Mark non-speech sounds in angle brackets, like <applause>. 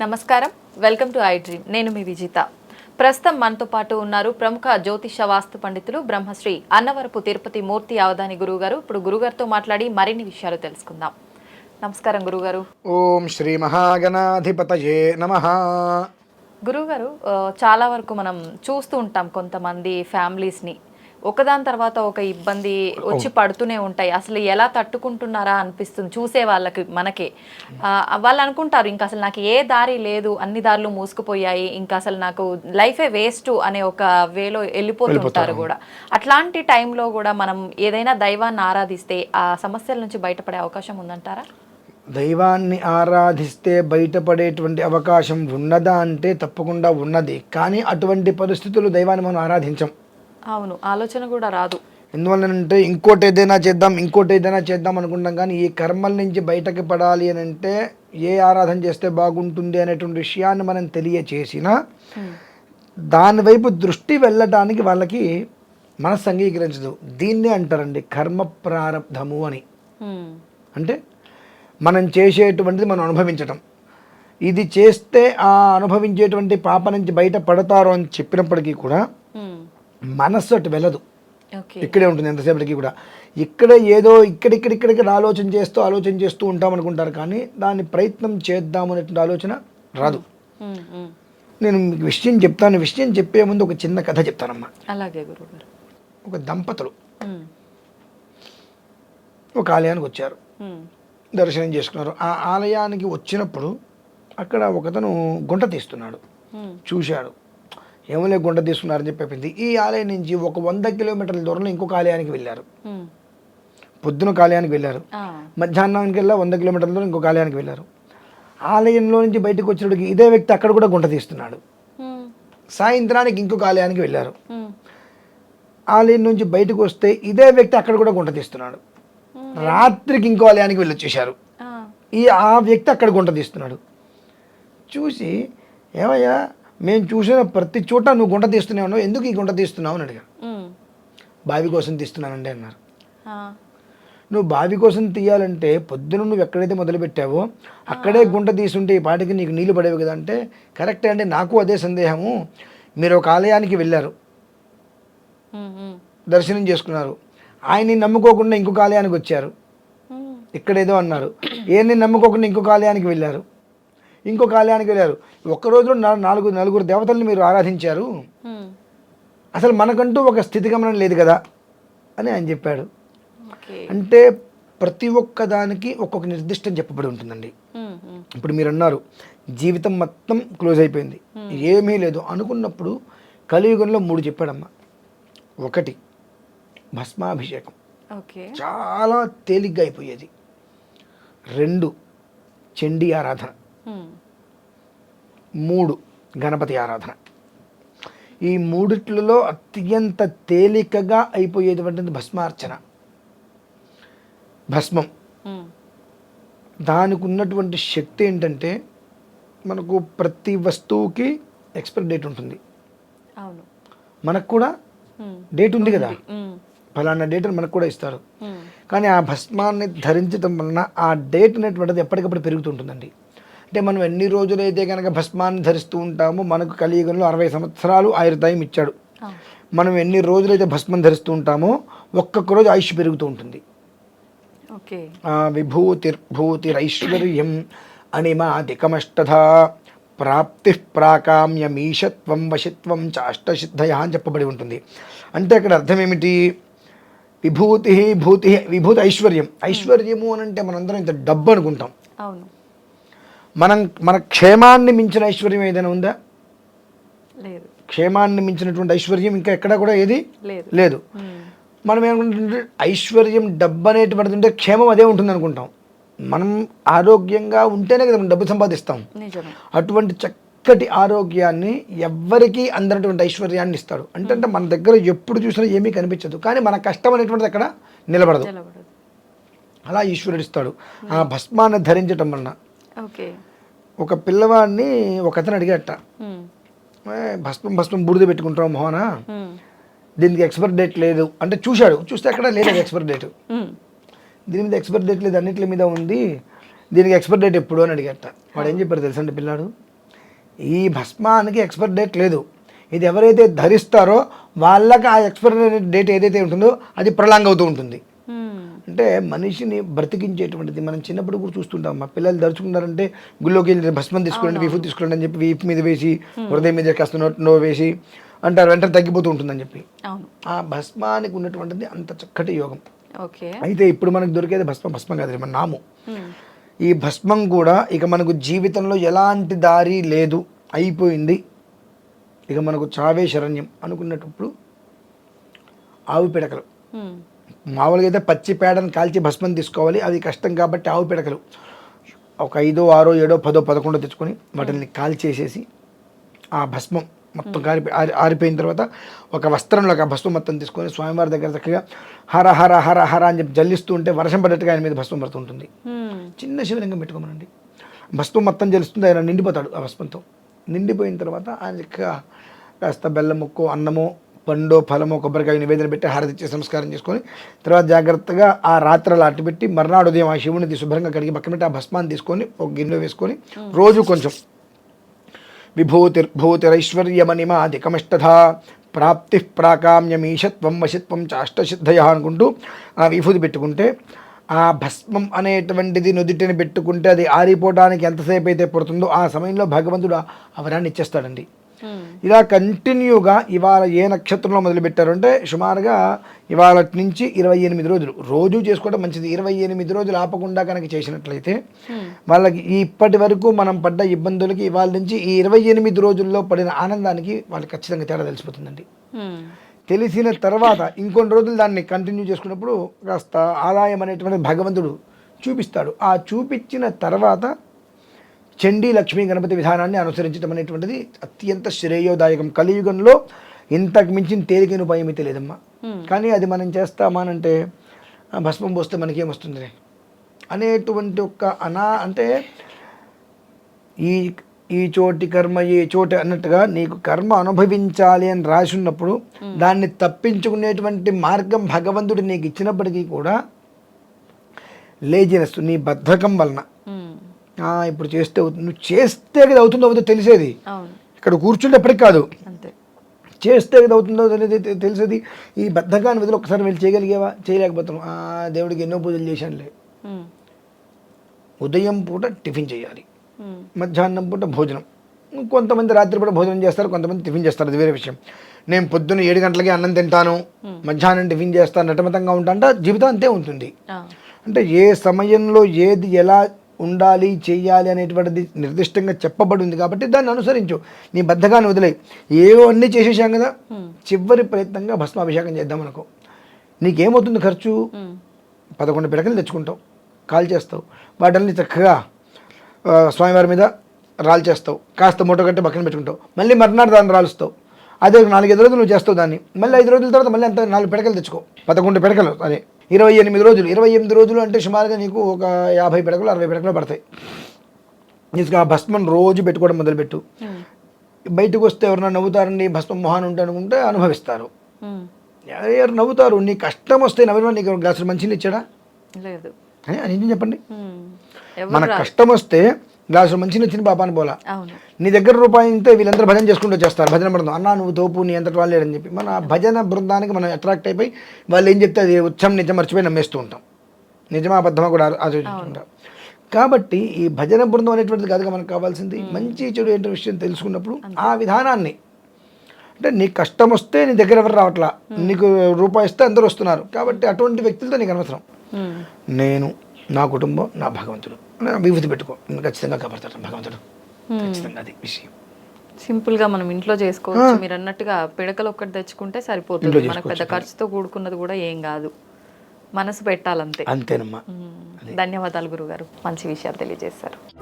నమస్కారం. Welcome to I dream. నేను మీ విజిత. ప్రస్తుతం మనతో పాటు ఉన్నారు ప్రముఖ జ్యోతిష వాస్తు పండితులు బ్రహ్మశ్రీ అన్నవరపు తిరుపతి మూర్తి అవధాని గురువు గారు ఇప్పుడు గురుగారితో మాట్లాడి మరిన్ని విషయాలు తెలుసుకుందాం. నమస్కారం గురుగారు ఓం శ్రీ మహాగణాధిపతయే నమ. గురుగారు చాలా వరకు మనం చూస్తూ ఉంటాం కొంతమంది ఫ్యామిలీస్ని. ఒకదాని తర్వాత ఒక ఇబ్బంది వచ్చి పడుతూనే ఉంటాయి. అసలు ఎలా తట్టుకుంటున్నారా అనిపిస్తుంది చూసే వాళ్ళకి మనకే. వాళ్ళు అనుకుంటారు ఇంకా అసలు నాకు ఏ దారి లేదు అన్ని దారులు మూసుకుపోయాయి ఇంకా అసలు నాకు లైఫే వేస్ట్ అనే ఒక వేలో వెళ్ళిపోతుంటారు కూడా. అట్లాంటి టైంలో కూడా మనం ఏదైనా దైవాన్ని ఆరాధిస్తే ఆ సమస్యల నుంచి బయటపడే అవకాశం ఉందంటారా? దైవాన్ని ఆరాధిస్తే బయటపడేటువంటి అవకాశం ఉన్నదా అంటే తప్పకుండా ఉన్నది. కానీ అటువంటి పరిస్థితులు దైవాన్ని మనం ఆరాధించం. అవును ఆలోచన కూడా రాదు. ఎందువల్లనంటే ఇంకోటి ఏదైనా చేద్దాం ఇంకోటి ఏదైనా చేద్దాం అనుకుంటాం కానీ ఈ కర్మల నుంచి బయటకు పడాలి అని అంటే ఏ ఆరాధన చేస్తే బాగుంటుంది అనేటువంటి విషయాన్ని మనం తెలియచేసినా దాని వైపు దృష్టి వెళ్ళడానికి వాళ్ళకి మనసు అంగీకరించదు. దీన్నే అంటారండి కర్మ ప్రారంధము అని. అంటే మనం చేసేటువంటిది మనం అనుభవించటం. ఇది చేస్తే ఆ అనుభవించేటువంటి పాప నుంచి బయట పడతారు అని చెప్పినప్పటికీ కూడా. మనస్సు అటు వెళ్ళదు ఇక్కడే ఉంటుంది ఎంతసేపటికి కూడా. ఇక్కడ ఏదో ఇక్కడిక్కడిక్కడిక్కడ ఆలోచన చేస్తూ ఆలోచన చేస్తూ ఉంటాం అనుకుంటారు కానీ దాని ప్రయత్నం చేద్దాం అనేటువంటి ఆలోచన రాదు. నేను మీకు విషయం చెప్తాను. విషయం చెప్పే ముందు ఒక చిన్న కథ చెప్తానమ్మా. అలాగే గురుగారు ఒక దంపతులు. ఒక ఆలయానికి వచ్చారు. దర్శనం చేసుకున్నారు. ఆ ఆలయానికి వచ్చినప్పుడు అక్కడ ఒకతను గుంట తీస్తున్నాడు. చూశాడు. ఏమలే గుంట తీస్తున్నారని చెప్పి చెప్పింది ఈ ఆలయం నుంచి ఒక వంద కిలోమీటర్ల దూరంలో ఇంకొక ఆలయానికి వెళ్ళారు. పొద్దున ఆలయానికి వెళ్ళారు. మధ్యాహ్నానికి వెళ్ళా వంద కిలోమీటర్ల దూరం ఇంకొక ఆలయానికి వెళ్ళారు ఆలయంలో నుంచి బయటకు వచ్చినప్పటికి ఇదే వ్యక్తి అక్కడ కూడా గుంట తీస్తున్నాడు. సాయంత్రానికి ఇంకొక ఆలయానికి వెళ్ళారు. ఆలయం నుంచి బయటకు వస్తే ఇదే వ్యక్తి అక్కడ కూడా గుంట తీస్తున్నాడు రాత్రికి ఇంకో ఆలయానికి వెళ్ళి వచ్చేసారు ఆ. ఈ ఆ వ్యక్తి అక్కడ గుంట తీస్తున్నాడు చూసి ఏమయ్యా మేము చూసిన ప్రతి చోట నువ్వు గుంట తీస్తూనే ఉన్నావు ఎందుకు ఈ గుంట తీస్తున్నావు అని అడిగారు హ్మ్. బావి కోసం తీస్తున్నానండి అన్నారు. నువ్వు బావి కోసం తీయాలంటే పొద్దున నువ్వు ఎక్కడైతే మొదలుపెట్టావో అక్కడే గుంట తీసుంటే ఈ పాటికి నీకు నీళ్ళు పడేవి కదా అంటే కరెక్టే అండి నాకు అదే సందేహము. మీరు ఒక ఆలయానికి వెళ్ళారు. దర్శనం చేసుకున్నారు. ఆయన్ని నమ్ముకోకుండా ఇంకొక ఆలయానికి వచ్చారు. ఇక్కడేదో అన్నారు. ఏంది నమ్ముకోకుండా ఇంకొక ఆలయానికి వెళ్ళారు? ఇంకొక ఆలయానికి వెళ్ళారు. ఒక్క రోజులో నాలుగు నలుగురు దేవతల్ని మీరు ఆరాధించారు. అసలు మనకంటూ ఒక స్థితిగమనం లేదు కదా అని ఆయన చెప్పాడు. అంటే ప్రతి ఒక్క దానికి ఒక్కొక్క నిర్దిష్టం చెప్పబడి ఉంటుందండి. ఇప్పుడు మీరు అన్నారు జీవితం మొత్తం క్లోజ్ అయిపోయింది. ఏమీ లేదు. అనుకున్నప్పుడు కలియుగంలో మూడు చెప్పాడమ్మా. ఒకటి భస్మాభిషేకం. ఓకే. చాలా తేలిగ్గా అయిపోయేది. రెండు చండీ ఆరాధన. మూడు గణపతి ఆరాధన ఈ మూడిట్లలో అత్యంత తేలికగా అయిపోయేటువంటిది భస్మార్చన భస్మం. దానికి ఉన్నటువంటి శక్తి ఏంటంటే మనకు ప్రతి వస్తువుకి ఎక్స్పైరీ డేట్ ఉంటుంది మనకు కూడా. డేట్ ఉంది కదా. ఫలానా డేట్ అని మనకు కూడా ఇస్తారు. కానీ ఆ భస్మాన్ని ధరించడం వలన ఆ డేట్ అనేటువంటిది ఎప్పటికప్పుడు పెరుగుతుంటుందండి అంటే మనం ఎన్ని రోజులైతే కనుక భస్మాన్ని ధరిస్తూ ఉంటామో మనకు కలియుగంలో అరవై సంవత్సరాలు ఆయుర్దాయం ఇచ్చాడు. మనం ఎన్ని రోజులైతే భస్మం ధరిస్తూ ఉంటామో ఒక్కొక్క రోజు ఆయుష్ పెరుగుతూ ఉంటుంది. విభూతిర్భూతిరైశ్వర్యం అనిమాదికమష్టధ ప్రాప్తి ప్రాకామ్యమీషత్వం వశిత్వం చ అష్టసిద్ధయ అని చెప్పబడి ఉంటుంది. అంటే అక్కడ అర్థం ఏమిటి? విభూతి భూతి విభూతి ఐశ్వర్యం ఐశ్వర్యము అని అంటే మనందరం ఇంత డబ్బు అనుకుంటాం. అవును. మనం మన క్షేమాన్ని మించిన ఐశ్వర్యం ఏదైనా ఉందా? లేదు. క్షేమాన్ని మించినటువంటి ఐశ్వర్యం ఇంకా ఎక్కడా కూడా ఏది? లేదు. మనం ఏమనుకుంటుంటే ఐశ్వర్యం డబ్బు అనేటువంటిది ఉంటే క్షేమం అదే ఉంటుంది అనుకుంటాం మనం ఆరోగ్యంగా ఉంటేనే కదా మనం డబ్బు సంపాదిస్తాం. అటువంటి చక్కటి ఆరోగ్యాన్ని ఎవ్వరికీ అందనటువంటి ఐశ్వర్యాన్ని ఇస్తాడు. అంటే మన దగ్గర ఎప్పుడు చూసినా ఏమీ కనిపించదు. కానీ మన కష్టం అనేటువంటిది అక్కడ నిలబడదు. అలా ఈశ్వరుడు ఇస్తాడు. ఆ భస్మాన్ని ధరించటం వలన ఓకే. ఒక పిల్లవాడిని ఒక అతను అడిగట హ్మ్. "ఏ, భస్మం భస్మం బూడిద పెట్టుకుంటాం మోహన. దీనికి ఎక్స్పైర్ డేట్ లేదు. అంటే చూశాడు. చూస్తే అక్కడ లేదు <coughs> ఎక్స్పైర్ డేట్. దీని మీద ఎక్స్పైర్ డేట్ లేదు. అన్నిటి మీద ఉంది. దీనికి ఎక్స్పైర్ డేట్ ఎప్పుడు అని అడిగట వాడు ఏం చెప్పారు తెలుసండి పిల్లాడు? ఈ భస్మానికి ఎక్స్పైర్ డేట్ లేదు. ఇది ఎవరైతే ధరిస్తారో వాళ్ళకి ఆ ఎక్స్పైరీ డేట్ ఏదైతే ఉంటుందో అది ప్రలాంగ్ అవుతూ ఉంటుంది. అంటే మనిషిని బ్రతికించేటువంటిది మనం చిన్నప్పుడు కూడా చూస్తుంటాం. మా పిల్లలు దరుచుకున్నారంటే గుళ్ళోకి వెళ్ళి భస్మం తీసుకోండి వీపు తీసుకోండి అని చెప్పి వీపు మీద వేసి హృదయం మీద కాస్త నో వేసి అంటారు వెంటనే తగ్గిపోతూ ఉంటుందని చెప్పి. ఆ భస్మానికి ఉన్నటువంటిది అంత చక్కటి యోగం. అయితే ఇప్పుడు మనకు దొరికేది భస్మం భస్మం కాదు మన నాము. ఈ భస్మం కూడా ఇక మనకు జీవితంలో ఎలాంటి దారి లేదు అయిపోయింది. ఇక మనకు చావే శరణ్యం అనుకున్నప్పుడు ఆవు పిడకలు. మామూలుగా అయితే పచ్చి పేడను కాల్చి భస్మం తీసుకోవాలి. అది కష్టం కాబట్టి ఆవు పిడకలు. ఒక ఐదో ఆరో ఏడో పదో పదకొండో తెచ్చుకొని వాటిని కాల్చేసేసి ఆ భస్మం మొత్తం కారి ఆరి ఆరిపోయిన తర్వాత ఒక వస్త్రంలో ఆ భస్మం మొత్తం తీసుకొని స్వామివారి దగ్గర చక్కగా హర హర హర హర అని చెప్పి జల్లిస్తూ ఉంటే వర్షం పడ్డట్టుగా ఆయన మీద భస్మం పడుతుంటుంది. చిన్న శివలింగం పెట్టుకోమనండి. భస్మం మొత్తం జలుస్తుంది ఆయన నిండిపోతాడు ఆ భస్మంతో. నిండిపోయిన తర్వాత ఆయన చక్కగా కాస్త బెల్లం ముక్కో అన్నమో పండో ఫలమో కొబ్బరికాయ నివేదన పెట్టి హారతి ఇచ్చి సంస్కారం చేసుకొని తర్వాత జాగ్రత్తగా ఆ రాత్రలు అట్టు పెట్టి మర్నాడు ఉదయం ఆ శివుని శుభ్రంగా కడిగి పక్కన పెట్టి ఆ భస్మాన్ని తీసుకొని ఒక గిన్నెలో వేసుకొని రోజు కొంచెం విభూతిర్భూతిరైశ్వర్యమణిమాదికమిష్టధ ప్రాప్తి ప్రాకామ్యమీషత్వం వశిత్వం చాష్టసిద్ధయ అనుకుంటూ ఆ విభూతి పెట్టుకుంటే ఆ భస్మం అనేటువంటిది నుదుటిని పెట్టుకుంటే అది ఆరిపోవడానికి ఎంతసేపు అయితే పడుతుందో ఆ సమయంలో భగవంతుడు ఆ వరాన్ని ఇచ్చేస్తాడండి. ఇలా కంటిన్యూగా ఇవాళ ఏ నక్షత్రంలో మొదలుపెట్టారు అంటే సుమారుగా ఇవాళ నుంచి ఇరవై ఎనిమిది రోజులు. రోజు చేసుకోవడం మంచిది. ఇరవై ఎనిమిది రోజులు ఆపకుండా కనుక చేసినట్లయితే మ్మ్. వాళ్ళకి ఇప్పటి వరకు మనం పడ్డ ఇబ్బందులకి ఇవాళ నుంచి ఈ ఇరవై ఎనిమిది రోజుల్లో పడిన ఆనందానికి వాళ్ళకి ఖచ్చితంగా తేడా తెలిసిపోతుందండి. మ్మ్. తెలిసిన తర్వాత ఇంకొన్ని రోజులు దాన్ని కంటిన్యూ చేసుకున్నప్పుడు కాస్త ఆదాయం అనేటువంటి భగవంతుడు చూపిస్తాడు. ఆ చూపించిన తర్వాత చండీ లక్ష్మీ గణపతి విధానాన్ని అనుసరించడం అనేటువంటిది అత్యంత శ్రేయోదాయకం. కలియుగంలో ఇంతకు మించిన తేలికైన ఉపాయం అయితే లేదమ్మా. కానీ అది మనం చేస్తామానంటే భస్మం పోస్తే మనకేమొస్తుంది అనేటువంటి ఒక అనా అంటే ఈ ఈ చోటి కర్మ ఈ చోటి అన్నట్టుగా నీకు కర్మ అనుభవించాలి అని రాసి ఉన్నప్పుడు దాన్ని తప్పించుకునేటువంటి మార్గం భగవంతుడు నీకు ఇచ్చినప్పటికీ కూడా లేజినెస్ నీ బద్ధకం వలన. ఇప్పుడు చేస్తే నువ్వు చేస్తే కదా అవుతుందో అవుతుందో తెలిసేది. ఇక్కడ కూర్చుంటే ఎప్పటికి కాదు. చేస్తే కదా అవుతుందో తెలిసేది ఈ బద్ధకాన్ని వదిలి ఒకసారి వెళ్ళి చేయగలిగేవా? చేయలేకపోతున్నాం ఆ, దేవుడికి ఎన్నో పూజలు చేశానులే. ఉదయం పూట టిఫిన్ చేయాలి. మధ్యాహ్నం పూట భోజనం. కొంతమంది రాత్రి పూట భోజనం చేస్తారు కొంతమంది టిఫిన్ చేస్తారు. అది వేరే విషయం. నేను పొద్దున్న ఏడు గంటలకి అన్నం తింటాను. మధ్యాహ్నం టిఫిన్ చేస్తాను. నటమతంగా ఉంటాను జీవితం అంతే ఉంటుంది. అంటే ఏ సమయంలో ఏది ఎలా ఉండాలి చెయ్యాలి అనేటువంటిది నిర్దిష్టంగా చెప్పబడి ఉంది కాబట్టి దాన్ని అనుసరించు. నీ బద్ధకాన్ని వదిలే ఏవో అన్నీ చేసేసాం కదా. చివరి ప్రయత్నంగా భస్మాభిషేకం చేద్దాం అనుకో. నీకేమవుతుంది ఖర్చు. పదకొండు పిడకలు తెచ్చుకుంటావు కాల్ చేస్తావు వాటిని చక్కగా స్వామివారి మీద రాల్ చేస్తావు కాస్త మూట కట్టి పక్కన పెట్టుకుంటావు. మళ్ళీ మర్నాడు దాన్ని రాలుస్తావు. అదే ఒక నాలుగైదు రోజులు నువ్వు చేస్తావు దాన్ని. మళ్ళీ ఐదు రోజుల తర్వాత మళ్ళీ అంత నాలుగు పిడకలు తెచ్చుకో. పదకొండు పిడకలు అదే. ఇరవై ఎనిమిది రోజులు. ఇరవై ఎనిమిది రోజులు అంటే సుమారుగా నీకు ఒక యాభై పిడకలు అరవై పిడకలు పడతాయి. నీకు ఆ భస్మం రోజు పెట్టుకోవడం మొదలుపెట్టు. బయటకు వస్తే ఎవరైనా నవ్వుతారండి భస్మం మొహాన్ ఉంటే అనుకుంటే అనుభవిస్తారు. ఎవరు నవ్వుతారు? నీ కష్టం వస్తే నవ్విన నీకు గ్లాసులు మంచిని ఇచ్చాడా? లేదు. నిజం చెప్పండి. మన కష్టం వస్తే గ్లాసులు మంచిని ఇచ్చిన పాపాన్ని పోలా. నీ దగ్గర రూపాయి ఉంటే వీళ్ళందరూ భజన చేసుకుంటూ వచ్చేస్తారు. భజన బృందం. అన్నా నువ్వు తోపు నీ అంతటి వాళ్ళు లేరని చెప్పి. మన భజన బృందానికి మనం అట్రాక్ట్ అయిపోయి వాళ్ళు ఏం చెప్తే అది ఉత్సవం నిజం మర్చిపోయి నమ్మేస్తూ ఉంటాం. నిజమా అబద్ధమా కూడా ఆ- ఆలోచిస్తుంటాం కాబట్టి ఈ భజన బృందం అనేటువంటిది కాదుగా మనకు కావాల్సింది. మంచి చెడు ఏంటో విషయం తెలుసుకున్నప్పుడు ఆ విధానాన్ని. అంటే నీ కష్టం వస్తే నీ దగ్గర ఎవరు రావట్లా? నీకు రూపాయి ఇస్తే అందరూ వస్తున్నారు. కాబట్టి అటువంటి వ్యక్తులతో నీకు అనవసరం. నేను నా కుటుంబం నా భగవంతుడు. విభూతి పెట్టుకో. ఖచ్చితంగా కాపాడతాడు భగవంతుడు. ఖచ్చితంగా అది విషయం. సింపుల్గా మనం ఇంట్లో చేసుకోవచ్చు. మీరు అన్నట్టుగా పిడకలు ఒక్కటి తెచ్చుకుంటే సరిపోతుంది. మనకు పెద్ద ఖర్చుతో కూడుకున్నది కూడా ఏం కాదు. మనసు పెట్టాలంతే. అంతేనమ్మా. మ్మ్. ధన్యవాదాలు గురుగారు. మంచి విషయాలు తెలియజేశారు.